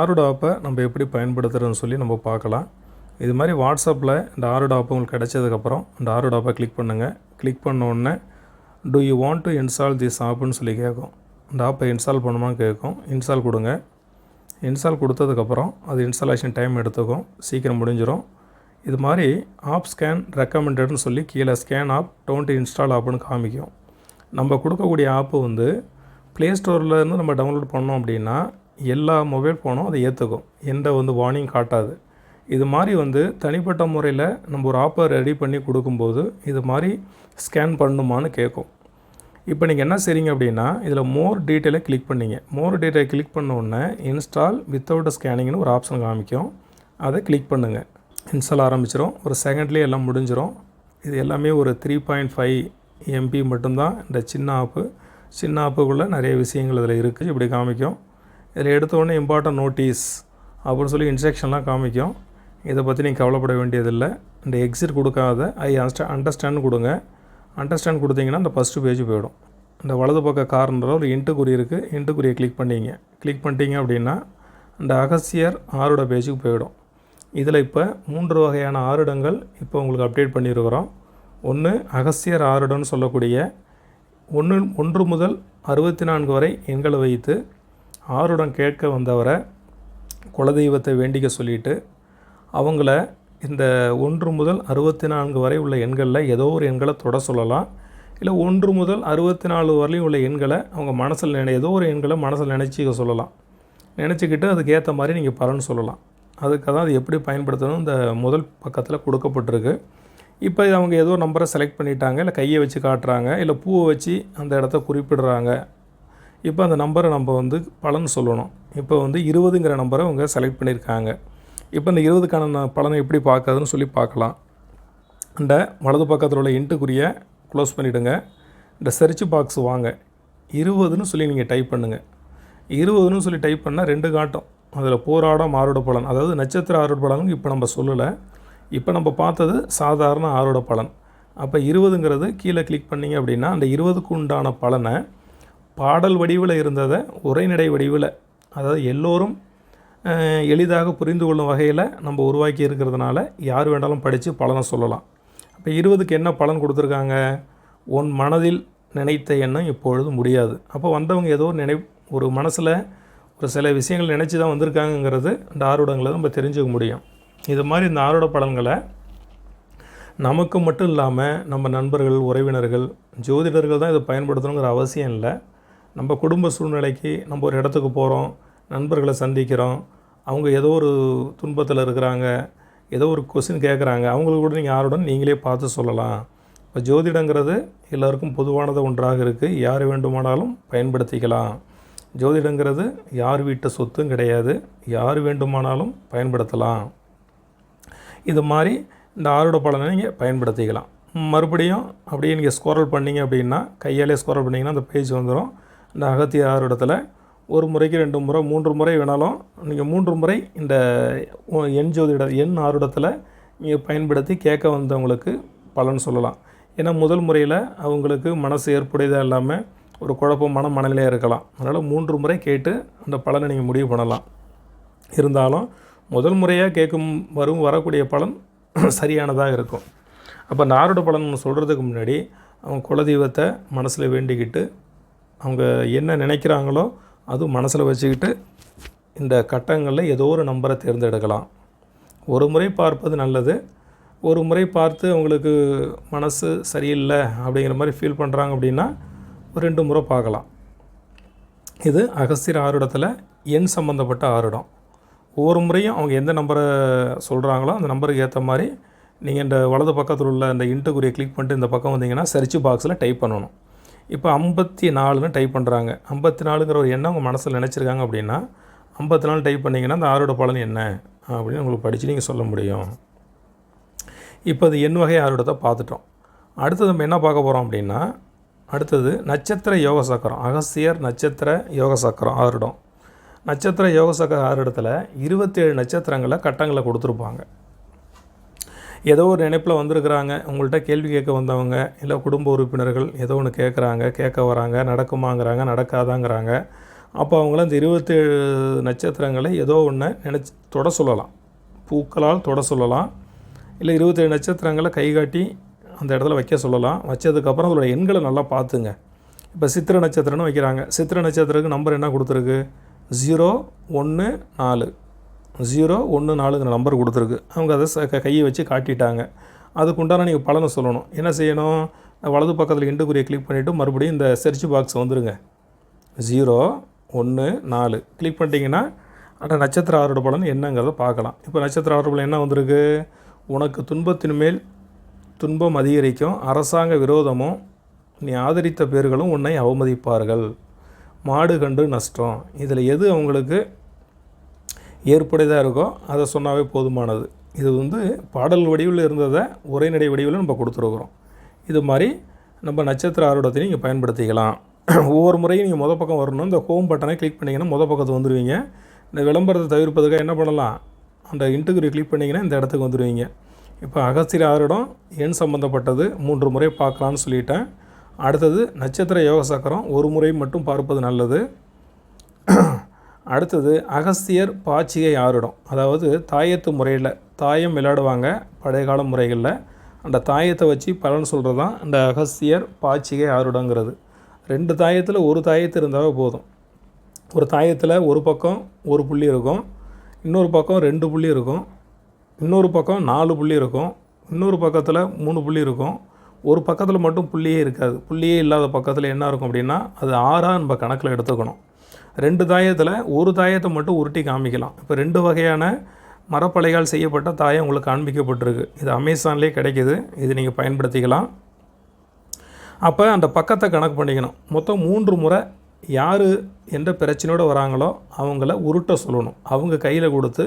ஆரோட ஆப்பை நம்ம எப்படி பயன்படுத்துகிறோன்னு சொல்லி நம்ம பார்க்கலாம். இது மாதிரி வாட்ஸ்அப்பில் இந்த ஆரோட ஆப் உங்களுக்கு கிடச்சதுக்கப்புறம் இந்த ஆரோட ஆப்பை கிளிக் பண்ணுங்கள் கிளிக் பண்ண உடனே do you want to install this ஆப்புன்னு சொல்லி கேட்கும். இந்த ஆப்பை இன்ஸ்டால் பண்ணுமான்னு கேட்கும். இன்ஸ்டால் கொடுங்க. இன்ஸ்டால் கொடுத்ததுக்கப்புறம் அது இன்ஸ்டாலேஷன் டைம் எடுத்துக்கும். சீக்கிரம் முடிஞ்சிடும் இது மாதிரி ஆப் ஸ்கேன் ரெக்கமெண்டட்னு சொல்லி கீழே ஸ்கேன் ஆப் டோன்ட் இன்ஸ்டால் ஆப்புன்னு காமிக்கும். நம்ம கொடுக்கக்கூடிய ஆப்பு வந்து ப்ளே ஸ்டோர்லேருந்து நம்ம டவுன்லோட் பண்ணோம் அப்படின்னா எல்லா மொபைல் ஃபோனும் அதை ஏற்றுக்கும் எந்த வந்து வார்னிங் காட்டாது. இது மாதிரி வந்து தனிப்பட்ட முறையில் நம்ம ஒரு ஆப்பை ரெடி பண்ணி கொடுக்கும்போது இது மாதிரி ஸ்கேன் பண்ணுமான்னு கேட்கும் இப்போ நீங்கள் என்ன செய்றீங்க அப்படின்னா இதில் மோர் டீட்டெயிலை கிளிக் பண்ணிங்க. மோர் டீட்டெயில் கிளிக் பண்ண உடனே இன்ஸ்டால் வித்தவுட் ஸ்கேனிங்னு ஒரு ஆப்ஷன் காமிக்கும். அதை கிளிக் பண்ணுங்கள் இன்ஸ்டால் ஆரம்பிச்சிடும் ஒரு செகண்ட்லேயே எல்லாம் முடிஞ்சிடும் இது எல்லாமே ஒரு த்ரீ பாயிண்ட் ஃபைவ் எம்பி மட்டும்தான். இந்த சின்ன ஆப்பு சின்ன ஆப்புக்குள்ளே நிறைய விஷயங்கள் இதில் இருக்குது இப்படி காமிக்கும். இதில் எடுத்தோடனே இம்பார்ட்டன்ட் நோட்டீஸ் அப்படின்னு சொல்லி இன்ஸ்ட்ரக்ஷன்லாம் காமிக்கும். இதை பற்றி நீங்கள் கவலைப்பட வேண்டியதில்லை. இந்த எக்ஸிட் கொடுக்காத ஐ அண்டர்ஸ்டா அண்டர்ஸ்டாண்ட் கொடுங்க. அண்டர்ஸ்டாண்ட் கொடுத்தீங்கன்னா அந்த ஃபஸ்ட்டு பேஜ் போயிடும். இந்த வலது பக்க கார்னரில் ஒரு இன்ட்டு குறி இருக்குது இன்ட்டு குறியை கிளிக் பண்ணிங்க. கிளிக் பண்ணிட்டீங்க அப்படின்னா இந்த அகசியர் ஆறுட பேஜுக்கு போயிடும். இதில் இப்போ மூன்று வகையான ஆருடங்கள் இப்போ உங்களுக்கு அப்டேட் பண்ணியிருக்கிறோம். ஒன்று அகசியர் ஆருடன்னு சொல்லக்கூடிய ஒன்று ஒன்று முதல் அறுபத்தி நான்கு வரை எண்களை வைத்து ஆருடம் கேட்க வந்தவரை குலதெய்வத்தை வேண்டிக்க சொல்லிட்டு அவங்கள இந்த ஒன்று முதல் அறுபத்தி நான்கு வரை உள்ள எண்களில் ஏதோ ஒரு எண்களை தொட சொல்லலாம். இல்லை ஒன்று முதல் அறுபத்தி நாலு வரையும் உள்ள எண்களை அவங்க மனசில் நினை ஏதோ ஒரு எண்களை மனசில் நினச்சிக்க சொல்லலாம். நினச்சிக்கிட்டு அதுக்கேற்ற மாதிரி நீங்கள் பலன் சொல்லலாம். அதுக்காக தான் அது எப்படி பயன்படுத்தணும் இந்த முதல் பக்கத்தில் கொடுக்கப்பட்டிருக்கு. இப்போ இது அவங்க ஏதோ நம்பரை செலக்ட் பண்ணிட்டாங்க இல்லை கையை வச்சு காட்டுறாங்க இல்லை பூவை வச்சு அந்த இடத்த குறிப்பிடுறாங்க. இப்போ அந்த நம்பரை நம்ம வந்து பலன் சொல்லணும். இப்போ வந்து இருபதுங்கிற நம்பரை அவங்க செலக்ட் பண்ணியிருக்காங்க. இப்போ இந்த இருபதுக்கான பலனை எப்படி பார்க்காதுன்னு சொல்லி பார்க்கலாம். இந்த வலது பக்கத்தில் உள்ள இன்ட்டுக்குரிய க்ளோஸ் பண்ணிவிடுங்க இந்த சர்ச் பாக்ஸ் வாங்க. இருபதுன்னு சொல்லி நீங்கள் டைப் பண்ணுங்கள் இருபதுன்னு சொல்லி டைப் பண்ணால் ரெண்டு காட்டும். அதில் போராடம் ஆரோட பலன். அதாவது நட்சத்திர ஆரோட பலன் இப்போ நம்ம சொல்லலை. இப்போ நம்ம பார்த்தது சாதாரண ஆரோட பலன். அப்போ இருபதுங்கிறது கீழே கிளிக் பண்ணீங்க அப்படின்னா அந்த இருபதுக்கு உண்டான பலனை பாடல் வடிவில் இருந்ததை உரைநடை வடிவில் அதாவது எல்லோரும் எளிதாக புரிந்து கொள்ளும் வகையில் நம்ம உருவாக்கி இருக்கிறதுனால யார் வேண்டாலும் படித்து பலனை சொல்லலாம். அப்போ இருபதுக்கு என்ன பலன் கொடுத்துருக்காங்க? உன் மனதில் நினைத்த எண்ணம் இப்பொழுது முடியாது. அப்போ வந்தவங்க ஏதோ ஒரு நினை ஒரு மனசில் ஒரு சில விஷயங்கள் நினச்சி தான் வந்திருக்காங்கங்கிறது இந்த ஆர்வடங்களை நம்ம தெரிஞ்சுக்க முடியும். இது மாதிரி இந்த ஆர்வட பலன்களை நமக்கு மட்டும் இல்லாமல் நம்ம நண்பர்கள் உறவினர்கள் ஜோதிடர்கள் தான் இதை பயன்படுத்தணுங்கிற அவசியம் இல்லை. நம்ம குடும்ப சூழ்நிலைக்கு நம்ம ஒரு இடத்துக்கு போகிறோம் நண்பர்களை சந்திக்கிறோம் அவங்க ஏதோ ஒரு துன்பத்தில் இருக்கிறாங்க ஏதோ ஒரு கொஸ்டின் கேட்குறாங்க அவங்களுக்கு கூட நீங்கள் யாருடன் நீங்களே பார்த்து சொல்லலாம். இப்போ ஜோதிடங்கிறது எல்லாருக்கும் பொதுவானது ஒன்றாக இருக்குது யார் வேண்டுமானாலும் பயன்படுத்திக்கலாம். ஜோதிடங்கிறது யார் வீட்டு சொத்தும் கிடையாது. யார் வேண்டுமானாலும் பயன்படுத்தலாம். இது மாதிரி இந்த ஆரோட பலனை நீங்கள் பயன்படுத்திக்கலாம். மறுபடியும் அப்படியே நீங்கள் ஸ்கோரல் பண்ணீங்க அப்படின்னா கையாலே ஸ்கோரல் பண்ணிங்கன்னா அந்த பேஜ் வந்துடும் இந்த அகத்திய இடத்துல ஒரு முறைக்கு ரெண்டு முறை மூன்று முறை வேணாலும் நீங்கள் மூன்று முறை இந்த உ- எண் ஜோதிட எண் ஆறுடத்தில் நீங்கள் பயன்படுத்தி கேட்க வந்தவங்களுக்கு பலன் சொல்லலாம். ஏன்னா முதல் முறையில் அவங்களுக்கு மனசு ஏற்புடையதாக இல்லாமல் ஒரு குழப்பமான மனநிலையாக இருக்கலாம். அதனால் மூன்று முறை கேட்டு அந்த பலனை நீங்கள் முடிவு பண்ணலாம். இருந்தாலும் முதல் முறையாக கேட்கும் வரும் வரக்கூடிய பலன் சரியானதாக இருக்கும். அப்போ அந்த ஆறுட பலன் சொல்கிறதுக்கு முன்னாடி அவங்க குலதெய்வத்தை மனசில் வேண்டிக்கிட்டு அவங்க என்ன நினைக்கிறாங்களோ அதுவும் மனசில் வச்சுக்கிட்டு இந்த கட்டங்களில் ஏதோ ஒரு நம்பரை தேர்ந்தெடுக்கலாம். ஒரு முறை பார்ப்பது நல்லது. ஒரு முறை பார்த்து அவங்களுக்கு மனசு சரியில்லை அப்படிங்கிற மாதிரி ஃபீல் பண்ணுறாங்க அப்படின்னா ஒரு ரெண்டு முறை பார்க்கலாம். இது அகஸ்தியர் ஆறுடத்தில் எண் சம்மந்தப்பட்ட ஆறுடம் ஒவ்வொரு முறையும் அவங்க எந்த நம்பரை சொல்கிறாங்களோ அந்த நம்பருக்கு ஏற்ற மாதிரி நீங்கள் இந்த வலது பக்கத்தில் உள்ள இந்த இன்ட்டுக்குரிய கிளிக் பண்ணிட்டு இந்த பக்கம் வந்தீங்கன்னா சர்ச் பாக்ஸில் டைப் பண்ணணும். இப்போ ஐம்பத்தி நாலுன்னு டைப் பண்ணுறாங்க ஐம்பத்தி நாலுங்கிற ஒரு எண்ணம் உங்கள் மனசில் நினச்சிருக்காங்க அப்படின்னா ஐம்பத்தி நாலு டைப் பண்ணிங்கன்னா அந்த ஆறோட பலன் என்ன? அப்படின்னு உங்களுக்கு படித்து நீங்கள் சொல்ல முடியும். இப்போ அது எண் வகை ஆறுடத்தை பார்த்துட்டோம். அடுத்தது நம்ம என்ன பார்க்க போகிறோம் அப்படின்னா அடுத்தது நட்சத்திர யோக சக்கரம். அகஸ்தியர் நட்சத்திர யோக சக்கரம் ஆறுடம். நட்சத்திர யோக சக்கர ஆருடத்தில் இருபத்தேழு நட்சத்திரங்களை கட்டங்களை கொடுத்துருப்பாங்க. ஏதோ ஒரு நினைப்பில் வந்திருக்கிறாங்க. உங்கள்கிட்ட கேள்வி கேட்க வந்தவங்க இல்லை குடும்ப உறுப்பினர்கள் ஏதோ ஒன்று கேட்குறாங்க கேட்க வராங்க நடக்குமாங்கிறாங்க நடக்காதாங்கிறாங்க. அப்போ அவங்கள இந்த இருபத்தேழு நட்சத்திரங்களை ஏதோ ஒன்று நினச்சி தொட சொல்லலாம். பூக்களால் தொட சொல்லலாம். இல்லை இருபத்தேழு நட்சத்திரங்களை கை காட்டி அந்த இடத்துல வைக்க சொல்லலாம். வச்சதுக்கப்புறம் அதோட எண்களை நல்லா பார்த்துங்க. இப்போ சித்திர நட்சத்திரம்னு வைக்கிறாங்க. சித்திர நட்சத்திரத்துக்கு நம்பர் என்ன கொடுத்துருக்கு? ஜீரோ ஒன்று நாலு. ஜீரோ ஒன்று நாலுங்கிற நம்பர் கொடுத்துருக்கு. அவங்க அதை ச- க- கையை வச்சு காட்டிட்டாங்க. அதுக்குண்டான நீங்கள் பலனை சொல்லணும். என்ன செய்யணும்? வலது பக்கத்தில் இண்டுக்குறியை கிளிக் பண்ணிவிட்டு மறுபடியும் இந்த செர்ச் பாக்ஸ் வந்துடுங்க ஜீரோ ஒன்று நாலு. கிளிக் பண்ணிட்டீங்கன்னா அந்த நட்சத்திர ஆரோட பலன் என்னங்கிறத பார்க்கலாம். இப்போ நட்சத்திர ஆரோட பலன் என்ன வந்திருக்கு? உனக்கு துன்பத்தின் மேல் துன்பம் அதிகரிக்கும். அரசாங்க விரோதமும் நீ ஆதரித்த பேர்களும் உன்னை அவமதிப்பார்கள். மாடு கண்டு நஷ்டம். இதில் எது அவங்களுக்கு ஏற்புடையதாக இருக்கோ அதை சொன்னாவே போதுமானது. இது வந்து பாடல் வடிவில் இருந்ததை உரைநடை வடிவில் நம்ம கொடுத்துருக்குறோம். இது மாதிரி நம்ம நட்சத்திர ஆரோடத்தையும் நீங்கள் பயன்படுத்திக்கலாம். ஒவ்வொரு முறையும் நீங்கள் முத பக்கம் வரணும். இந்த ஹோம் பட்டனை கிளிக் பண்ணிங்கன்னா முத பக்கத்து வந்துடுவீங்க இந்த விளம்பரத்தை தவிர்ப்பதுக்காக என்ன பண்ணலாம்? அந்த இன்ட்டுக்குறி கிளிக் பண்ணிங்கன்னா இந்த இடத்துக்கு வந்துடுவீங்க இப்போ அகஸ்திர ஆரிடம் எண் சம்மந்தப்பட்டது மூன்று முறை பார்க்கலான்னு சொல்லிட்டேன். அடுத்தது நட்சத்திர யோக சக்கரம் ஒரு முறை மட்டும் பார்ப்பது நல்லது. அடுத்தது அகஸ்தியர் பாச்சிகை ஆறிடம். அதாவது தாயத்து முறையில் தாயம் விளையாடுவாங்க பழைய கால முறைகளில். அந்த தாயத்தை வச்சு பலன் சொல்கிறது தான் இந்த அகஸ்தியர் பாச்சிகை ஆறுடங்கிறது. ரெண்டு தாயத்தில் ஒரு தாயத்து இருந்தாவே போதும். ஒரு தாயத்தில் ஒரு பக்கம் ஒரு புள்ளி இருக்கும் இன்னொரு பக்கம் ரெண்டு புள்ளி இருக்கும் இன்னொரு பக்கம் நாலு புள்ளி இருக்கும் இன்னொரு பக்கத்தில் மூணு புள்ளி இருக்கும். ஒரு பக்கத்தில் மட்டும் புள்ளியே இருக்காது. புள்ளியே இல்லாத பக்கத்தில் என்ன இருக்கும் அப்படின்னா அது ஆறாக நம்ம கணக்கில் எடுத்துக்கணும். ரெண்டு தாயத்தில் ஒரு தாயத்தை மட்டும் உருட்டி காமிக்கலாம். இப்போ ரெண்டு வகையான மரப்பலைகள் செய்யப்பட்ட தாயம் உங்களுக்கு காண்பிக்கப்பட்டிருக்கு. இது அமேசான்லேயே கிடைக்கிது. இது நீங்கள் பயன்படுத்திக்கலாம். அப்போ அந்த பக்கத்தை கணக்கு பண்ணிக்கணும். மொத்தம் மூன்று முறை யார் எந்த பிரச்சனையோடு வராங்களோ அவங்கள உருட்ட சொல்லணும். அவங்க கையில் கொடுத்து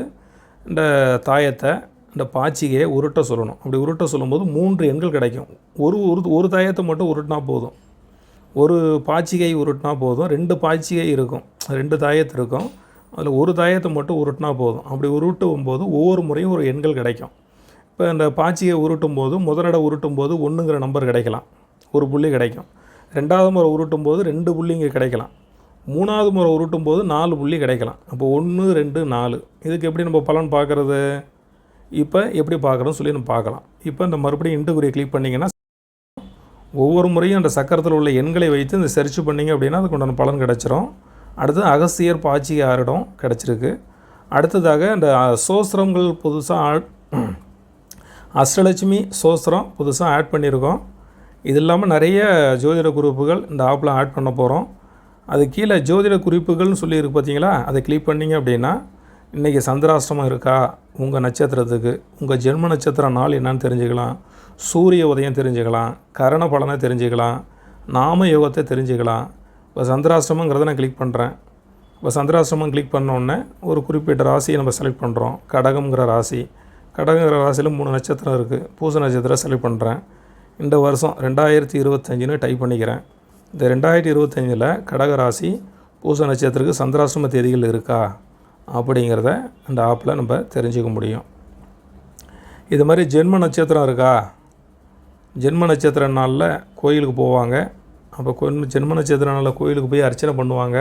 இந்த தாயத்தை இந்த பாச்சிகையை உருட்ட சொல்லணும். அப்படி உருட்ட சொல்லும்போது மூன்று எண்கள் கிடைக்கும். ஒரு ஒரு ஒரு தாயத்தை மட்டும் உருட்டினா போதும். ஒரு பாச்சிகை உருட்டினா போதும். ரெண்டு பாச்சிகை இருக்கும். ரெண்டு தாயத்து இருக்கும். அதில் ஒரு தாயத்தை மட்டும் உருட்டினா போதும். அப்படி உருட்டும் போது ஒவ்வொரு முறையும் ஒரு எண்கள் கிடைக்கும். இப்போ இந்த பாச்சியை உருட்டும் போது முதலிட உருட்டும் போது ஒன்றுங்கிற நம்பர் கிடைக்கலாம். ஒரு புள்ளி கிடைக்கும். ரெண்டாவது முறை உருட்டும் போது ரெண்டு புள்ளிங்க கிடைக்கலாம். மூணாவது முறை உருட்டும் போது நாலு புள்ளி கிடைக்கலாம். அப்போ ஒன்று ரெண்டு நாலு. இதுக்கு எப்படி நம்ம பலன் பார்க்குறது? இப்போ எப்படி பார்க்குறோன்னு சொல்லி நம்ம பார்க்கலாம். இப்போ இந்த மறுபடியும் இன்ட்டுக்குறியை கிளிக் பண்ணிங்கன்னா ஒவ்வொரு முறையும் அந்த சக்கரத்தில் உள்ள எண்களை வைத்து இந்த சர்ச் பண்ணிங்க அப்படின்னா அதுக்கு உண்டான பலன் கிடச்சிரும். அடுத்து அகஸ்தியர் பாச்சி ஆரிடம் கிடச்சிருக்கு. அடுத்ததாக இந்த சோஸ்திரங்கள் புதுசாக ஆட் அஷ்டலட்சுமி சோஸ்திரம் புதுசாக ஆட் பண்ணியிருக்கோம் இது இல்லாமல் நிறைய ஜோதிட குறிப்புகள் இந்த ஆப்பில் ஆட் பண்ண போகிறோம் அது கீழே ஜோதிட குறிப்புகள்னு சொல்லியிருக்கு பார்த்தீங்களா அதை கிளிக் பண்ணிங்க அப்படின்னா இன்றைக்கி சந்திராஷ்டமம் இருக்கா? உங்கள் நட்சத்திரத்துக்கு உங்கள் ஜென்ம நட்சத்திர நாள் என்னன்னு தெரிஞ்சுக்கலாம். சூரிய உதயம் தெரிஞ்சுக்கலாம் கரண பலனை தெரிஞ்சுக்கலாம் நாம யோகத்தை தெரிஞ்சுக்கலாம். இப்போ சந்திராசிரமங்கிறத நான் கிளிக் பண்ணுறேன் இப்போ சந்திராசிரமம் கிளிக் பண்ணோடனே ஒரு குறிப்பிட்ட ராசியை நம்ம செலக்ட் பண்ணுறோம் கடகம்ங்கிற ராசி. கடகங்கிற ராசியில் மூணு நட்சத்திரம் இருக்குது பூச நட்சத்திரம் செலக்ட் பண்ணுறேன் இந்த வருஷம் ரெண்டாயிரத்தி இருபத்தஞ்சுன்னு டைப் பண்ணிக்கிறேன். இந்த ரெண்டாயிரத்தி இருபத்தஞ்சில் கடக ராசி பூச நட்சத்திரத்துக்கு சந்திராசிரம தேதிகள் இருக்கா? அப்படிங்கிறத அந்த ஆப்பில் நம்ம தெரிஞ்சுக்க முடியும். இது மாதிரி ஜென்ம நட்சத்திரம் இருக்கா? ஜென்ம நட்சத்திர நாளில் கோயிலுக்கு போவாங்க. அப்போ கொஞ்சம் ஜென்ம நட்சத்திர நாளில் கோயிலுக்கு போய் அர்ச்சனை பண்ணுவாங்க.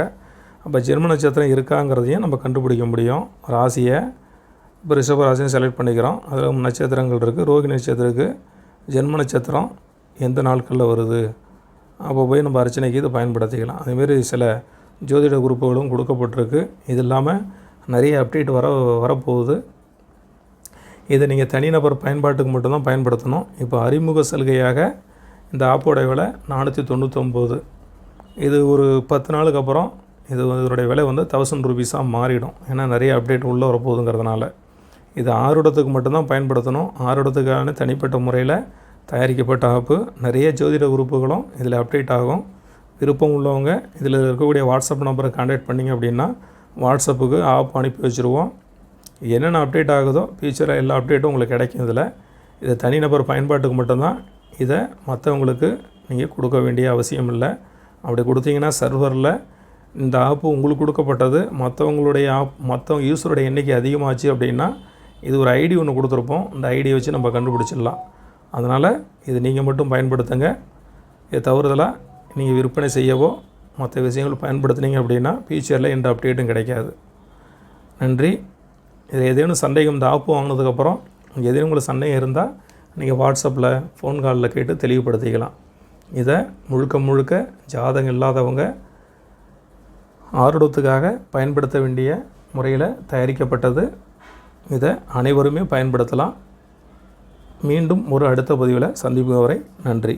அப்போ ஜென்ம நட்சத்திரம் இருக்காங்கிறதையும் நம்ம கண்டுபிடிக்க முடியும். ராசியை இப்போ ரிஷப ராசியும் செலக்ட் பண்ணிக்கிறோம். அதில் நட்சத்திரங்கள் இருக்குது. ரோகி நட்சத்திரத்துக்கு ஜென்ம நட்சத்திரம் எந்த நாட்களில் வருது? அப்போ போய் நம்ம அர்ச்சனைக்கு இதை பயன்படுத்திக்கலாம். அதேமாரி சில ஜோதிட குறிப்புகளும் கொடுக்கப்பட்டிருக்கு. இது இல்லாமல் நிறைய அப்டேட் வர வரப்போகுது. இதை நீங்கள் தனிநபர் பயன்பாட்டுக்கு மட்டும்தான் பயன்படுத்தணும். இப்போ அறிமுக சலுகையாக இந்த ஆப்போட விலை நானூற்றி தொண்ணூற்றொம்பது இது ஒரு பத்து நாளுக்கு அப்புறம் இது இதனுடைய விலை வந்து தௌசண்ட் ருபீஸாக மாறிடும். ஏன்னா நிறைய அப்டேட் உள்ளே வரப்போகுதுங்கிறதுனால. இது ஆறுடத்துக்கு மட்டும்தான் பயன்படுத்தணும். ஆறுடத்துக்கான தனிப்பட்ட முறையில் தயாரிக்கப்பட்ட ஆப்பு. நிறைய ஜோதிட உறுப்புகளும் இதில் அப்டேட் ஆகும். விருப்பம் உள்ளவங்க இதில் இருக்கக்கூடிய வாட்ஸ்அப் நம்பரை கான்டாக்ட் பண்ணிங்க அப்படின்னா வாட்ஸ்அப்புக்கு ஆப் அனுப்பி வச்சுருவோம். என்னென்ன அப்டேட் ஆகுதோ ஃபியூச்சரில் எல்லா அப்டேட்டும் உங்களுக்கு கிடைக்கும் இதில் இதை தனிநபர் பயன்பாட்டுக்கு மட்டும்தான் இதை மற்றவங்களுக்கு நீங்கள் கொடுக்க வேண்டிய அவசியம் இல்லை. அப்படி கொடுத்தீங்கன்னா சர்வரில் இந்த ஆப்பு உங்களுக்கு கொடுக்கப்பட்டது மற்றவங்களுடைய ஆப் மற்றவங்க யூஸருடைய எண்ணிக்கை அதிகமாச்சு அப்படின்னா இது ஒரு ஐடி ஒன்று கொடுத்துருப்போம். இந்த ஐடியை வச்சு நம்ம கண்டுபிடிச்சிடலாம். அதனால் இது நீங்கள் மட்டும் பயன்படுத்துங்க. இதை தவறுதலாக நீங்கள் விற்பனை செய்யவோ மற்ற விஷயங்கள் பயன்படுத்துனீங்க அப்படின்னா ஃபியூச்சரில் எந்த அப்டேட்டும் கிடைக்காது. நன்றி. இது ஏதேனும் சந்தேகம் இந்த ஆப்பு வாங்கினதுக்கப்புறம் எதேனும் உங்களுக்கு சந்தேகம் இருந்தால் நீங்கள் வாட்ஸ்அப்பில் ஃபோன் காலில் கேட்டு தெளிவுபடுத்திக்கலாம். இதை முழுக்க முழுக்க ஜாதகம் இல்லாதவங்க ஆர்வத்துக்காக பயன்படுத்த வேண்டிய முறையில் தயாரிக்கப்பட்டது. இதை அனைவருமே பயன்படுத்தலாம். மீண்டும் ஒரு அடுத்த பதிவில் சந்திப்பு வரை நன்றி.